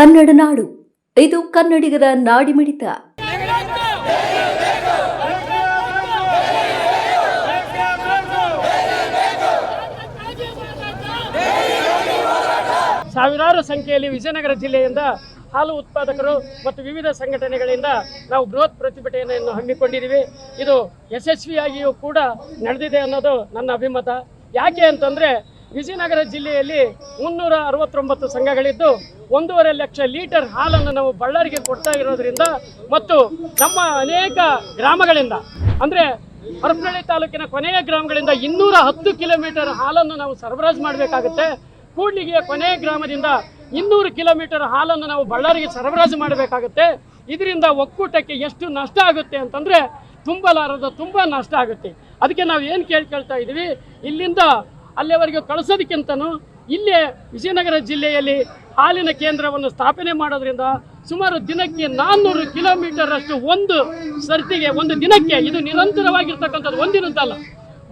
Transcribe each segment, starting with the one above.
ಕನ್ನಡ ನಾಡು. ಇದು ಕನ್ನಡಿಗರ ನಾಡಿಮಿಡಿತ ಸಾವಿರಾರು ಸಂಖ್ಯೆಯಲ್ಲಿ ವಿಜಯನಗರ ಜಿಲ್ಲೆಯಿಂದ ಹಾಲು ಉತ್ಪಾದಕರು ಮತ್ತು ವಿವಿಧ ಸಂಘಟನೆಗಳಿಂದ ನಾವು ಬೃಹತ್ ಪ್ರತಿಭಟನೆಯನ್ನು ಹಮ್ಮಿಕೊಂಡಿದ್ದೀವಿ. ಇದು ಯಶಸ್ವಿಯಾಗಿಯೂ ಕೂಡ ನಡೆದಿದೆ ಅನ್ನೋದು ನನ್ನ ಅಭಿಮತ. ಯಾಕೆ ಅಂತಂದರೆ ವಿಜಯನಗರ ಜಿಲ್ಲೆಯಲ್ಲಿ ಮುನ್ನೂರ ಅರವತ್ತೊಂಬತ್ತು ಸಂಘಗಳಿದ್ದು ಒಂದೂವರೆ ಲಕ್ಷ ಲೀಟರ್ ಹಾಲನ್ನು ನಾವು ಬಳ್ಳಾರಿಗೆ ಕೊಡ್ತಾ ಇರೋದ್ರಿಂದ ಮತ್ತು ನಮ್ಮ ಅನೇಕ ಗ್ರಾಮಗಳಿಂದ, ಅಂದರೆ ಹರಪನಹಳ್ಳಿ ತಾಲೂಕಿನ ಕೊನೆಯ ಗ್ರಾಮಗಳಿಂದ ಇನ್ನೂರ ಹತ್ತು ಕಿಲೋಮೀಟರ್ ಹಾಲನ್ನು ನಾವು ಸರಬರಾಜು ಮಾಡಬೇಕಾಗುತ್ತೆ. ಕೂಡ್ಲಿಗೆಯ ಕೊನೆಯ ಗ್ರಾಮದಿಂದ ಇನ್ನೂರು ಕಿಲೋಮೀಟರ್ ಹಾಲನ್ನು ನಾವು ಬಳ್ಳಾರಿಗೆ ಸರಬರಾಜು ಮಾಡಬೇಕಾಗುತ್ತೆ. ಇದರಿಂದ ಒಕ್ಕೂಟಕ್ಕೆ ಎಷ್ಟು ನಷ್ಟ ಆಗುತ್ತೆ ಅಂತಂದರೆ ತುಂಬಲಾರದ ತುಂಬ ನಷ್ಟ ಆಗುತ್ತೆ. ಅದಕ್ಕೆ ನಾವು ಏನು ಕೇಳ್ಕೊಳ್ತಾ ಇದ್ದೀವಿ, ಇಲ್ಲಿಂದ ಅಲ್ಲಿವರೆಗೆ ಕಳಿಸೋದಕ್ಕಿಂತನೂ ಇಲ್ಲೇ ವಿಜಯನಗರ ಜಿಲ್ಲೆಯಲ್ಲಿ ಹಾಲಿನ ಕೇಂದ್ರವನ್ನು ಸ್ಥಾಪನೆ ಮಾಡೋದ್ರಿಂದ ಸುಮಾರು ದಿನಕ್ಕೆ ನಾನ್ನೂರು ಕಿಲೋಮೀಟರ್ ಅಷ್ಟು ಒಂದು ಸರ್ತಿಗೆ, ಒಂದು ದಿನಕ್ಕೆ ಇದು ನಿರಂತರವಾಗಿರ್ತಕ್ಕಂಥದ್ದು ಒಂದಿನದ್ದಲ್ಲ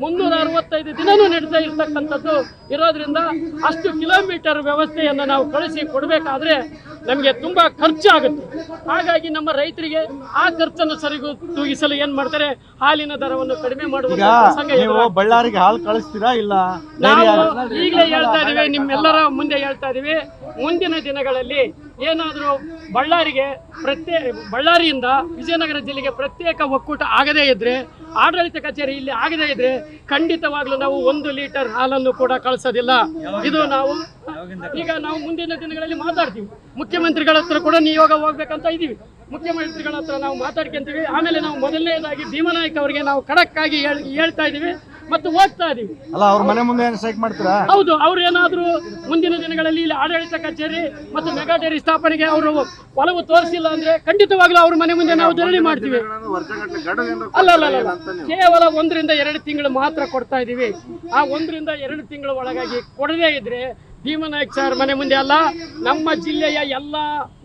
ಮುನ್ನೂರ ಅರವತ್ತೈದು ದಿನನೂ ನಡೀತಾ ಇರ್ತಕ್ಕಂಥದ್ದು ಇರೋದ್ರಿಂದ ಅಷ್ಟು ಕಿಲೋಮೀಟರ್ ವ್ಯವಸ್ಥೆಯನ್ನು ನಾವು ಕಳಿಸಿ ಕೊಡಬೇಕಾದ್ರೆ ನಮಗೆ ತುಂಬ ಖರ್ಚಾಗುತ್ತೆ. ಹಾಗಾಗಿ ನಮ್ಮ ರೈತರಿಗೆ ಆ ಖರ್ಚನ್ನು ಸರಿಗೂ ತೂಗಿಸಲು ಏನು ಮಾಡ್ತಾರೆ? ಹಾಲಿನ ದರವನ್ನು ಕಡಿಮೆ ಮಾಡುವ ಬಳ್ಳಾರಿಗೆ ಹಾಲು ಕಳಿಸ್ತೀರಾ ಇಲ್ಲ ನಾವು ಈಗಲೇ ಹೇಳ್ತಾ ಇದೀವಿ ನಿಮ್ಮೆಲ್ಲರ ಮುಂದೆ ಹೇಳ್ತಾ ಇದೀವಿ. ಮುಂದಿನ ದಿನಗಳಲ್ಲಿ ಏನಾದರೂ ಬಳ್ಳಾರಿಗೆ ಪ್ರತ್ಯೇ, ಬಳ್ಳಾರಿಯಿಂದ ವಿಜಯನಗರ ಜಿಲ್ಲೆಗೆ ಪ್ರತ್ಯೇಕ ಒಕ್ಕೂಟ ಆಗದೇ ಇದ್ದರೆ ಆಡಳಿತ ಕಚೇರಿ ಇಲ್ಲಿ ಆಗದೇ ಇದ್ದರೆ ಖಂಡಿತವಾಗಲೂ ನಾವು ಒಂದು ಲೀಟರ್ ಹಾಲನ್ನು ಕೂಡ ಕಳಿಸೋದಿಲ್ಲ. ಇದು ನಾವು, ಈಗ ನಾವು ಮುಂದಿನ ದಿನಗಳಲ್ಲಿ ಮಾತಾಡ್ತೀವಿ. ಮುಖ್ಯಮಂತ್ರಿಗಳ ಹತ್ರ ಕೂಡ ನಿಯೋಗ ಹೋಗ್ಬೇಕಂತ ಇದೀವಿ. ಮುಖ್ಯಮಂತ್ರಿಗಳ ಹತ್ರ ನಾವು ಮಾತಾಡ್ಕೊಂತೀವಿ. ಆಮೇಲೆ ನಾವು ಮೊದಲನೇದಾಗಿ ಭೀಮನಾಯ್ಕ ಅವರಿಗೆ ನಾವು ಖಡಕ್ಕಾಗಿ ಹೇಳ್- ಹೇಳ್ತಾ ಇದೀವಿ. ಮತ್ತು ಓದ್ತಾ ಇದೀವಿ ಅಲ್ಲ ಅವ್ರ ಮನೆ ಮುಂದೆ ಏನು ಸ್ಟ್ರೈಕ್ ಮಾಡ್ತೀರಾ? ಹೌದು ಅವ್ರು ಏನಾದರೂ ಮುಂದಿನ ದಿನಗಳಲ್ಲಿ ಇಲ್ಲಿ ಆಡಳಿತ ಕಚೇರಿ ಮತ್ತು ಮೆಗಾ ಡೈರಿ ಸ್ಥಾಪನೆಗೆ ಅವರು ಒಲವು ತೋರಿಸಿಲ್ಲ ಅಂದ್ರೆ ಖಂಡಿತವಾಗ್ಲೂ ಅವ್ರ ಮನೆ ಮುಂದೆ ನಾವು ಧರಣಿ ಮಾಡ್ತೀವಿ. ಅಲ್ಲ ಅಲ್ಲ ಅಲ್ಲ ಕೇವಲ ಒಂದರಿಂದ ಎರಡು ತಿಂಗಳು ಮಾತ್ರ ಕೊಡ್ತಾ ಇದೀವಿ. ಆ ಒಂದರಿಂದ ಎರಡು ತಿಂಗಳ ಒಳಗಾಗಿ ಕೊಡದೇ ಇದ್ರೆ ಭೀಮನಾಯಕ್ ಸರ್ ಮನೆ ಮುಂದೆ ಅಲ್ಲ ನಮ್ಮ ಜಿಲ್ಲೆಯ ಎಲ್ಲ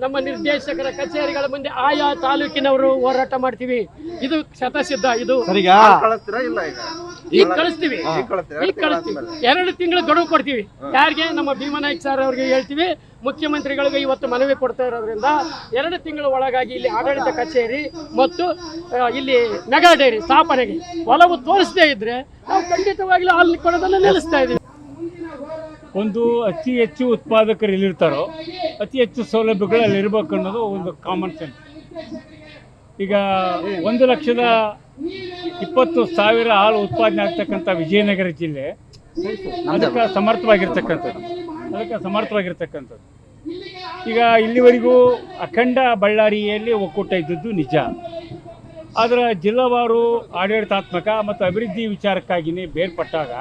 ನಮ್ಮ ನಿರ್ದೇಶಕರ ಕಚೇರಿಗಳ ಮುಂದೆ ಆಯಾ ತಾಲೂಕಿನವರು ಹೋರಾಟ ಮಾಡ್ತೀವಿ. ಇದು ಶತಸಿದ್ಧ ಇದು ಸರಿಗ? ಕಳಿಸ್ತೀರಾ ಇಲ್ಲ ಈಗ ಕಳಿಸ್ತೀವಿ. ಈಗ ಕಳಿಸ್ತೀವಿ. ಎರಡು ತಿಂಗಳು ಗಡುವು ಕೊಡ್ತೀವಿ. ಯಾರಿಗೆ? ನಮ್ಮ ಭೀಮನಾಯ್ಕ ಸರ್ ಅವ್ರಿಗೆ ಹೇಳ್ತೀವಿ. ಮುಖ್ಯಮಂತ್ರಿಗಳಿಗೆ ಇವತ್ತು ಮನವಿ ಕೊಡ್ತಾ ಇರೋದ್ರಿಂದ ಎರಡು ತಿಂಗಳ ಒಳಗಾಗಿ ಇಲ್ಲಿ ಆಡಳಿತ ಕಚೇರಿ ಮತ್ತು ಇಲ್ಲಿ ಮೆಗಾ ಡೈರಿ ಸ್ಥಾಪನೆಗೆ ಒಲವು ತೋರಿಸದೇ ಇದ್ರೆ ನಾವು ಖಂಡಿತವಾಗ್ಲೂ ಅಲ್ಲಿ ಕೊಡೋದನ್ನು ನಿಲ್ಲಿಸ್ತಾ ಇದೀವಿ ಒಂದು ಅತಿ ಹೆಚ್ಚು ಉತ್ಪಾದಕರು ಇಲ್ಲಿರ್ತಾರೋ ಅತಿ ಹೆಚ್ಚು ಸೌಲಭ್ಯಗಳು ಅಲ್ಲಿ ಇರಬೇಕು ಅನ್ನೋದು ಒಂದು ಕಾಮನ್ ಸೆನ್ಸ್ ಈಗ ಒಂದು ಲಕ್ಷದ ಇಪ್ಪತ್ತು ಸಾವಿರ ಹಾಲು ಉತ್ಪಾದನೆ ಆಗ್ತಕ್ಕಂಥ ವಿಜಯನಗರ ಜಿಲ್ಲೆ ಅದಕ್ಕೆ ಸಮರ್ಥವಾಗಿರ್ತಕ್ಕಂಥದ್ದು. ಅದಕ್ಕೆ ಸಮರ್ಥವಾಗಿರ್ತಕ್ಕಂಥದ್ದು. ಈಗ ಇಲ್ಲಿವರೆಗೂ ಅಖಂಡ ಬಳ್ಳಾರಿಯಲ್ಲಿ ಒಕ್ಕೂಟ ಇದ್ದದ್ದು ನಿಜ. ಆದರೆ ಜಿಲ್ಲಾವಾರು ಆಡಳಿತಾತ್ಮಕ ಮತ್ತು ಅಭಿವೃದ್ಧಿ ವಿಚಾರಕ್ಕಾಗಿಯೇ ಬೇರ್ಪಟ್ಟಾಗ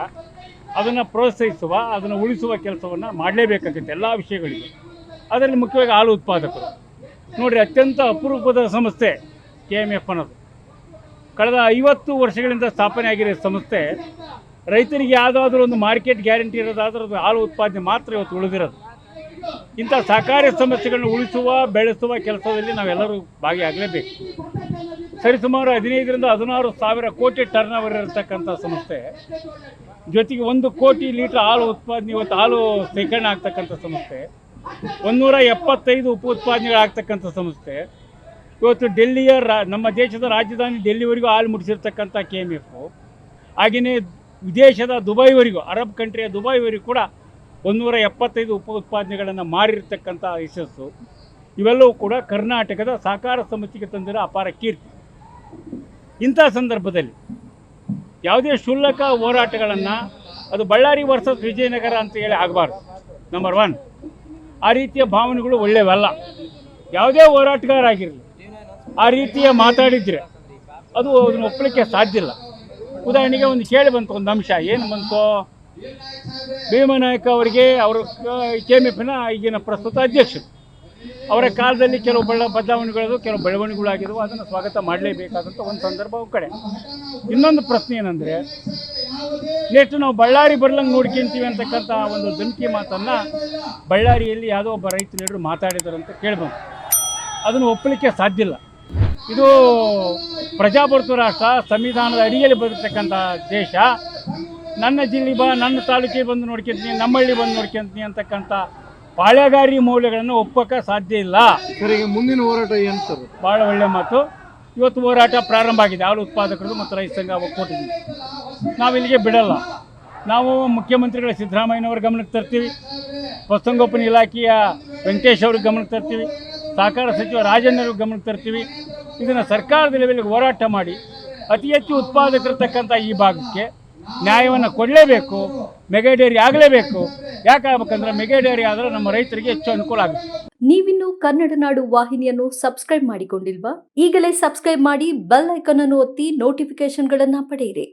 ಅದನ್ನು ಪ್ರೋತ್ಸಾಹಿಸುವ, ಅದನ್ನು ಉಳಿಸುವ ಕೆಲಸವನ್ನು ಮಾಡಲೇಬೇಕಾಗುತ್ತೆ ಎಲ್ಲ ವಿಷಯಗಳಿಗೆ. ಅದರಲ್ಲಿ ಮುಖ್ಯವಾಗಿ ಹಾಲು ಉತ್ಪಾದಕರು. ನೋಡಿರಿ, ಅತ್ಯಂತ ಅಪರೂಪದ ಸಂಸ್ಥೆ ಕೆ ಎಂ ಎಫ್ ಅನ್ನೋದು. ಕಳೆದ ಐವತ್ತು ವರ್ಷಗಳಿಂದ ಸ್ಥಾಪನೆ ಆಗಿರೋ ಸಂಸ್ಥೆ ರೈತರಿಗೆ ಯಾವುದಾದ್ರೂ ಒಂದು ಮಾರ್ಕೆಟ್ ಗ್ಯಾರಂಟಿ ಇರೋದಾದ್ರೂ ಅದು ಹಾಲು ಉತ್ಪಾದನೆ ಮಾತ್ರ ಇವತ್ತು ಉಳಿದಿರೋದು. ಇಂಥ ಸಹಕಾರಿ ಸಮಸ್ಯೆಗಳನ್ನು ಉಳಿಸುವ, ಬೆಳೆಸುವ ಕೆಲಸದಲ್ಲಿ ನಾವೆಲ್ಲರೂ ಭಾಗಿಯಾಗಲೇಬೇಕು. ಸರಿಸುಮಾರು ಹದಿನೈದರಿಂದ ಹದಿನಾರು ಸಾವಿರ ಕೋಟಿ ಟರ್ನ್ ಓವರ್ ಇರತಕ್ಕಂಥ ಸಂಸ್ಥೆ, ಜೊತೆಗೆ ಒಂದು ಕೋಟಿ ಲೀಟರ್ ಹಾಲು ಉತ್ಪಾದನೆ, ಇವತ್ತು ಹಾಲು ಶೇಖರಣೆ ಆಗ್ತಕ್ಕಂಥ ಸಂಸ್ಥೆ, ಒಂದೂರ ಎಪ್ಪತ್ತೈದು ಉಪ ಉತ್ಪಾದನೆಗಳಾಗ್ತಕ್ಕಂಥ ಸಂಸ್ಥೆ ಇವತ್ತು ಡೆಲ್ಲಿಯ ರಾ, ನಮ್ಮ ದೇಶದ ರಾಜಧಾನಿ ಡೆಲ್ಲಿವರೆಗೂ ಹಾಲು ಮುಟ್ಟಿಸಿರ್ತಕ್ಕಂಥ ಕೆ ಎಂ ಎಫ್. ಹಾಗೆಯೇ ವಿದೇಶದ ದುಬೈವರೆಗೂ, ಅರಬ್ ಕಂಟ್ರಿಯ ದುಬೈವರೆಗೂ ಕೂಡ ಒಂದೂರ ಎಪ್ಪತ್ತೈದು ಉಪ ಉತ್ಪಾದನೆಗಳನ್ನು ಮಾರಿರ್ತಕ್ಕಂಥ ಯಶಸ್ಸು. ಇವೆಲ್ಲವೂ ಕೂಡ ಕರ್ನಾಟಕದ ಸಹಕಾರ ಸಮಿತಿಗೆ ತಂದಿರೋ ಅಪಾರ ಕೀರ್ತಿ. ಇಂಥ ಸಂದರ್ಭದಲ್ಲಿ ಯಾವುದೇ ಕ್ಷುಲ್ಲಕ ಹೋರಾಟಗಳನ್ನು, ಅದು ಬಳ್ಳಾರಿ ವರ್ಸಸ್ ವಿಜಯನಗರ ಅಂತ ಹೇಳಿ ಆಗಬಾರ್ದು. ನಂಬರ್ ಒನ್ ಆ ರೀತಿಯ ಭಾವನೆಗಳು ಒಳ್ಳೆಯವಲ್ಲ ಯಾವುದೇ ಹೋರಾಟಗಾರ ಆಗಿರಲಿ ಆ ರೀತಿಯ ಮಾತಾಡಿದರೆ ಅದು ಅದನ್ನು ಒಪ್ಪಲಿಕ್ಕೆ ಸಾಧ್ಯ ಇಲ್ಲ. ಉದಾಹರಣೆಗೆ ಒಂದು ಕೇಳಿ ಬಂತು, ಒಂದು ಅಂಶ, ಏನು ಬಂತು? ಭೀಮನಾಯಕ ಅವರಿಗೆ ಅವರು ಕೆ ಎಂ ಎಫ್ನ ಈಗಿನ ಪ್ರಸ್ತುತ ಅಧ್ಯಕ್ಷರು. ಅವರ ಕಾಲದಲ್ಲಿ ಕೆಲವು ಬೆಳ ಬದಲಾವಣೆಗಳು ಕೆಲವು ಬೆಳವಣಿಗೆಗಳಾಗಿದ್ದವು ಅದನ್ನು ಸ್ವಾಗತ ಮಾಡಲೇಬೇಕಾದಂಥ ಒಂದು ಸಂದರ್ಭ ಕಡೆ. ಇನ್ನೊಂದು ಪ್ರಶ್ನೆ ಏನಂದರೆ, ನೆಕ್ಸ್ಟ್ ನಾವು ಬಳ್ಳಾರಿ ಬರ್ಲಂಗೆ ನೋಡ್ಕೊಂತೀವಿ ಅಂತಕ್ಕಂಥ ಒಂದು ಧಮಕಿ ಮಾತನ್ನು ಬಳ್ಳಾರಿಯಲ್ಲಿ ಯಾವುದೋ ಒಬ್ಬ ರೈತ ಲೀಡರ್ ಮಾತಾಡಿದ್ದಾರೆ ಅಂತ ಕೇಳ್ಬೋದು ಅದನ್ನು ಒಪ್ಪಲಿಕ್ಕೆ ಸಾಧ್ಯ ಇಲ್ಲ. ಇದು ಪ್ರಜಾಪ್ರಭುತ್ವ ರಾಷ್ಟ್ರ ಸಂವಿಧಾನದ ಅಡಿಯಲ್ಲಿ ಬರತಕ್ಕಂಥ ದೇಶ. ನನ್ನ ಜಿಲ್ಲೆ ಬಾ ನನ್ನ ತಾಲೂಕಿಗೆ ಬಂದು ನೋಡ್ಕೊಂತೀನಿ ನಮ್ಮ ಹಳ್ಳಿ ಬಂದು ನೋಡ್ಕೊಂತೀನಿ ಅಂತಕ್ಕಂಥ ಪಾಳೆಗಾರಿ ಮೌಲ್ಯಗಳನ್ನು ಒಪ್ಪಕ್ಕೆ ಸಾಧ್ಯ ಇಲ್ಲ. ಸರ್ ಈಗ ಮುಂದಿನ ಹೋರಾಟ ಏನು ಸರ್? ಭಾಳ ಒಳ್ಳೆಯ ಮಾತು. ಇವತ್ತು ಹೋರಾಟ ಪ್ರಾರಂಭ ಆಗಿದೆ. ಹಾಲು ಉತ್ಪಾದಕರು ಮತ್ತು ರೈತ ಸಂಘ ಒಕ್ಕೂಟದಿಂದ ನಾವು ಇಲ್ಲಿಗೆ ಬಿಡಲ್ಲ. ನಾವು ಮುಖ್ಯಮಂತ್ರಿಗಳ ಸಿದ್ದರಾಮಯ್ಯನವ್ರ ಗಮನಕ್ಕೆ ತರ್ತೀವಿ. ಪಶುಸಂಗೋಪನೆ ಇಲಾಖೆಯ ವೆಂಕಟೇಶ್ ಅವ್ರಿಗೆ ಗಮನಕ್ಕೆ ತರ್ತೀವಿ. ಸಹಕಾರ ಸಚಿವ ರಾಜಣ್ಣವ್ರಿಗೆ ಗಮನಕ್ಕೆ ತರ್ತೀವಿ. ಇದನ್ನು ಸರ್ಕಾರದ ಲೆವೆಲ್ಗೆ ಹೋರಾಟ ಮಾಡಿ ಅತಿ ಹೆಚ್ಚು ಉತ್ಪಾದಕರಿರ್ತಕ್ಕಂಥ ಈ ಭಾಗಕ್ಕೆ ನ್ಯಾಯವನ್ನು ಕೊಡಲೇಬೇಕು, ಮೆಗಾ ಆಗಲೇಬೇಕು. ಯಾಕಾಗಬೇಕಂದ್ರೆ ಮೆಗಾ ಡೈರಿ ಆದರೆ ನಮ್ಮ ರೈತರಿಗೆ ಹೆಚ್ಚು ಅನುಕೂಲ ಆಗುತ್ತೆ. ನೀವಿನ್ನು ಕನ್ನಡ ನಾಡು ವಾಹಿನಿಯನ್ನು ಸಬ್ಸ್ಕ್ರೈಬ್ ಮಾಡಿಕೊಂಡಿಲ್ವಾ? ಈಗಲೇ ಸಬ್ಸ್ಕ್ರೈಬ್ ಮಾಡಿ ಬೆಲ್ ಐಕಾನ್ ಅನ್ನು ಒತ್ತಿ ನೋಟಿಫಿಕೇಶನ್ಗಳನ್ನು ಪಡೆಯಿರಿ.